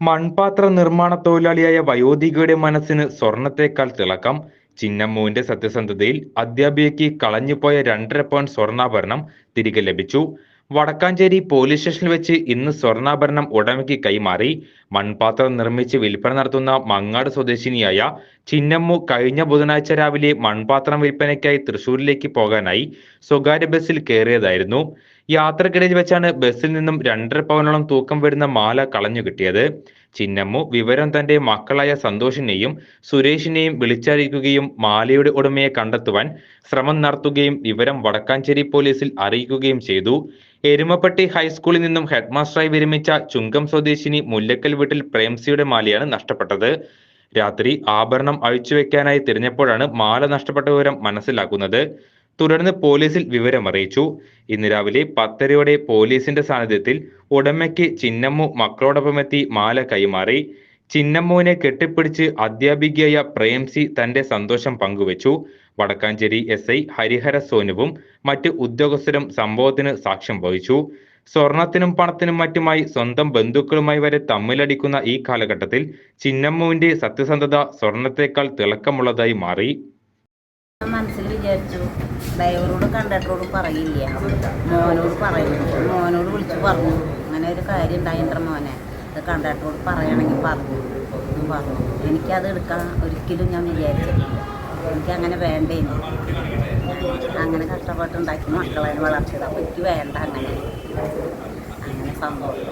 മൺപാത്ര നിർമ്മാണ തൊഴിലാളിയായ വയോധികയുടെ മനസ്സിന് സ്വർണത്തേക്കാൾ തിളക്കം. ചിന്നമ്മുവിന്റെ സത്യസന്ധതയിൽ അധ്യാപികയ്ക്ക് കളഞ്ഞുപോയ രണ്ടര പവൻ സ്വർണാഭരണം തിരികെ ലഭിച്ചു. വടക്കാഞ്ചേരി പോലീസ് സ്റ്റേഷനിൽ വെച്ച് ഇന്ന് സ്വർണാഭരണം ഉടമയ്ക്ക് കൈമാറി. മൺപാത്രം നിർമ്മിച്ച് വിൽപ്പന നടത്തുന്ന മങ്ങാട് സ്വദേശിനിയായ ചിന്നമ്മു കഴിഞ്ഞ ബുധനാഴ്ച രാവിലെ മൺപാത്രം വിൽപ്പനയ്ക്കായി തൃശൂരിലേക്ക് പോകാനായി സ്വകാര്യ ബസ്സിൽ കയറിയതായിരുന്നു. യാത്രക്കിടയിൽ വെച്ചാണ് ബസ്സിൽ നിന്നും രണ്ടര പവനോളം തൂക്കം വരുന്ന മാല കളഞ്ഞു കിട്ടിയത്. ചിന്നമ്മു വിവരം തന്റെ മക്കളായ സന്തോഷിനെയും സുരേഷിനെയും വിളിച്ചറിയിക്കുകയും മാലയുടെ ഉടമയെ കണ്ടെത്തുവാൻ ശ്രമം നടത്തുകയും വിവരം വടക്കാഞ്ചേരി പോലീസിൽ അറിയിക്കുകയും ചെയ്തു. എരുമപ്പെട്ടി ഹൈസ്കൂളിൽ നിന്നും ഹെഡ്മാസ്റ്ററായി വിരമിച്ച ചുങ്കം സ്വദേശിനി മുല്ലക്കൽ വീട്ടിൽ പ്രേംസിയുടെ മാലയാണ് നഷ്ടപ്പെട്ടത്. രാത്രി ആഭരണം അഴിച്ചുവെക്കാനായി തിരഞ്ഞപ്പോഴാണ് മാല നഷ്ടപ്പെട്ട വിവരം മനസ്സിലാക്കുന്നത്. തുടർന്ന് പോലീസിൽ വിവരം അറിയിച്ചു ഇന്ന് രാവിലെ പത്തരയോടെ പോലീസിന്റെ സാന്നിധ്യത്തിൽ ഉടമയ്ക്ക് ചിന്നമ്മു മക്കളോടൊപ്പമെത്തി മാല കൈമാറി. ചിന്നമ്മുവിനെ കെട്ടിപ്പിടിച്ച് അധ്യാപികയായ പ്രേംസി തന്റെ സന്തോഷം പങ്കുവച്ചു. വടക്കാഞ്ചേരി എസ് ഐ ഹരിഹര സോനുവും മറ്റ് ഉദ്യോഗസ്ഥരും സംഭവത്തിന് സാക്ഷ്യം വഹിച്ചു. സ്വർണത്തിനും പണത്തിനും മറ്റുമായി സ്വന്തം ബന്ധുക്കളുമായി വരെ തമ്മിലടിക്കുന്ന ഈ കാലഘട്ടത്തിൽ ചിന്നമ്മുവിന്റെ സത്യസന്ധത സ്വർണത്തേക്കാൾ തിളക്കമുള്ളതായി മാറി. മനസ്സിൽ വിചാരിച്ചു. ഡ്രൈവറോട് കണ്ടക്ടറോട് പറയില്ല. മോനോട് പറയുന്നു. മോനോട് വിളിച്ച് പറഞ്ഞു. അങ്ങനെ ഒരു കാര്യം ഉണ്ടായിത്ര മോനെ. അത് കണ്ടക്ടറോട് പറയണമെങ്കിൽ പറഞ്ഞു. എന്ന് പറഞ്ഞു. എനിക്കത് എടുക്കാൻ ഒരിക്കലും ഞാൻ വിചാരിച്ചിട്ടില്ല. എനിക്കങ്ങനെ വേണ്ടേനു. അങ്ങനെ കഷ്ടപ്പെട്ടുണ്ടാക്കി മക്കളെ വളർത്തിയത്. അപ്പോൾ എനിക്ക് വേണ്ട അങ്ങനെ. അങ്ങനെ സംഭവം